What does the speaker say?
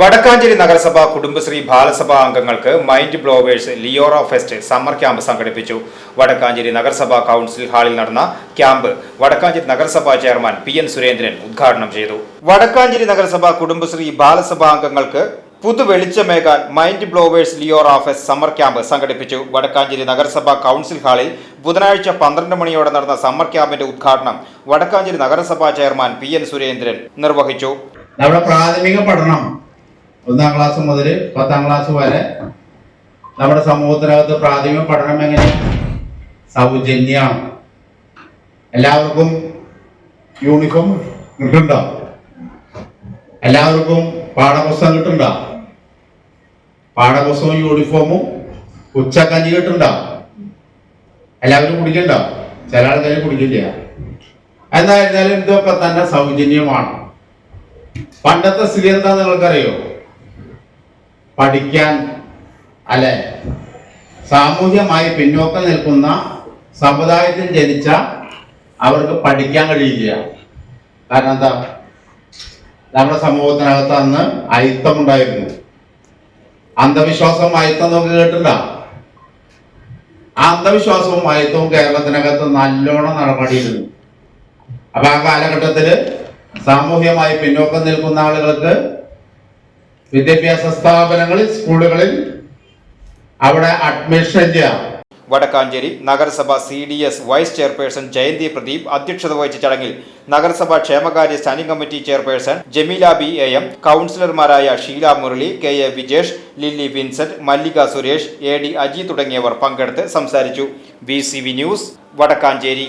വടക്കാഞ്ചേരി നഗരസഭ കുടുംബശ്രീ ബാലസഭാ അംഗങ്ങൾക്ക് mind blowers Liora fest summer camp സംഘടിപ്പിച്ചു. വടക്കാഞ്ചേരി നഗരസഭാ കൗൺസിൽ ഹാളിൽ നടന്ന ക്യാമ്പ് വടക്കാഞ്ചേരി നഗരസഭാ ചെയർമാൻ പി എൻ സുരേന്ദ്രൻ ഉദ്ഘാടനം ചെയ്തു. വടക്കാഞ്ചേരി നഗരസഭാ കുടുംബശ്രീ ബാലസഭാ അംഗങ്ങൾക്ക് പുതു വെളിച്ചമേകാൻ mind blowers Liora fest summer camp സംഘടിപ്പിച്ചു. വടക്കാഞ്ചേരി നഗരസഭാ കൗൺസിൽ ഹാളിൽ ബുധനാഴ്ച പന്ത്രണ്ട് മണിയോടെ നടന്ന സമ്മർ ക്യാമ്പിന്റെ ഉദ്ഘാടനം വടക്കാഞ്ചേരി നഗരസഭാ ചെയർമാൻ പി എൻ സുരേന്ദ്രൻ നിർവഹിച്ചു. നമ്മുടെ പ്രാഥമിക പഠനം ഒന്നാം ക്ലാസ് മുതൽ പത്താം ക്ലാസ് വരെ നമ്മുടെ സമൂഹത്തിനകത്ത് പ്രാഥമിക പഠനം എങ്ങനെ? സൗജന്യമാണ്. എല്ലാവർക്കും യൂണിഫോം കിട്ടുണ്ടോ എല്ലാവർക്കും പാഠപുസ്തകം കിട്ടുണ്ടോ പാഠപുസ്തകവും യൂണിഫോമും ഉച്ചക്കഞ്ഞി കിട്ടുണ്ടോ എല്ലാവരും കുടിക്കണ്ടോ? ചില ആൾക്കാർ കുടിക്കില്ല. എന്നായിരുന്നാലും ഇതൊക്കെ തന്നെ സൗജന്യമാണ്. പണ്ടത്തെ സ്ഥിതി എന്താ നിങ്ങൾക്കറിയോ? പഠിക്കാൻ അല്ലെ? സാമൂഹ്യമായി പിന്നോക്കം നിൽക്കുന്ന സമുദായത്തിൽ ജനിച്ച അവർക്ക് പഠിക്കാൻ കഴിയില്ല കാരണം എന്താ? നമ്മുടെ സമൂഹത്തിനകത്ത് അന്ന് അയിത്തം ഉണ്ടായിരുന്നു. അന്ധവിശ്വാസവും അയിത്തം നോക്കി കേട്ടില്ല. ആ അന്ധവിശ്വാസവും അയിത്തവും കേരളത്തിനകത്ത് നല്ലോണം നടപടിയിരുന്നു. അപ്പൊ ആ കാലഘട്ടത്തിൽ സാമൂഹ്യമായി പിന്നോക്കം നിൽക്കുന്ന ആളുകൾക്ക് വിദ്യാഭ്യാസ സ്ഥാപനങ്ങളിൽ സ്കൂളുകളിൽ അവിടെ അഡ്മിഷൻ ചെയ്യാം. വടക്കാഞ്ചേരി നഗരസഭ C D S vice chairperson Jayanthi Pradeep അധ്യക്ഷത വഹിച്ച ചടങ്ങിൽ നഗരസഭ ക്ഷേമകാര്യ standing committee chairperson Jameela B A M കൗൺസിലർമാരായ Sheela Murali K A Vijesh Lilly Vincent Mallika Suresh A D Aji തുടങ്ങിയവർ പങ്കെടുത്ത് സംസാരിച്ചു. B news Vadakkanchery.